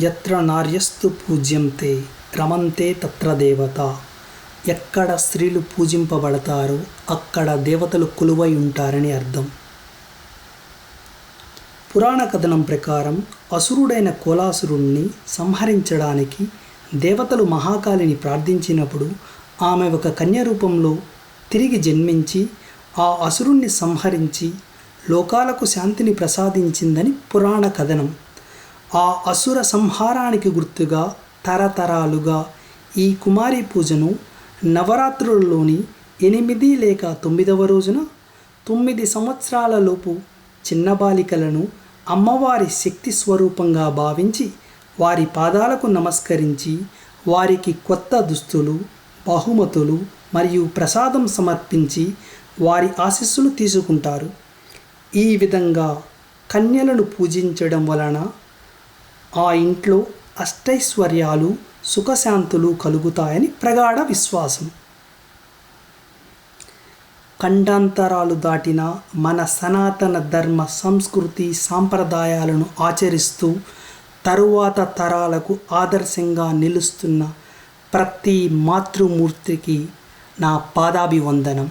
ఎత్ర నార్యస్తు పూజ్యంతే రమంతే తత్ర దేవత ఎక్కడ స్త్రీలు పూజింపబడతారో అక్కడ దేవతలు కొలువై ఉంటారని అర్థం. పురాణ కథనం ప్రకారం అసురుడైన కోలాసురుణ్ణి సంహరించడానికి దేవతలు మహాకాళిని ప్రార్థించినప్పుడు ఆమె ఒక కన్య రూపంలో తిరిగి జన్మించి ఆ అసురుణ్ణి సంహరించి లోకాలకు శాంతిని ప్రసాదించిందని పురాణ కథనం. ఆ అసుర సంహారానికి గుర్తుగా తరతరాలుగా ఈ కుమారి పూజను నవరాత్రులలోని ఎనిమిది లేక తొమ్మిదవ రోజున తొమ్మిది సంవత్సరాలలోపు చిన్న బాలికలను అమ్మవారి శక్తి స్వరూపంగా భావించి వారి పాదాలకు నమస్కరించి వారికి కొత్త దుస్తులు బహుమతులు మరియు ప్రసాదం సమర్పించి వారి ఆశీస్సులు తీసుకుంటారు. ఈ విధంగా కన్యలను పూజించడం వలన ఆ ఇంట్లో అష్టైశ్వర్యాలు సుఖశాంతులు కలుగుతాయని ప్రగాఢ విశ్వాసం. ఖండాంతరాలు దాటిన మన సనాతన ధర్మ సంస్కృతి సాంప్రదాయాలను ఆచరిస్తూ తరువాత తరాలకు ఆదర్శంగా నిలుస్తున్న ప్రతి మాతృమూర్తికి నా పాదాభివందనం.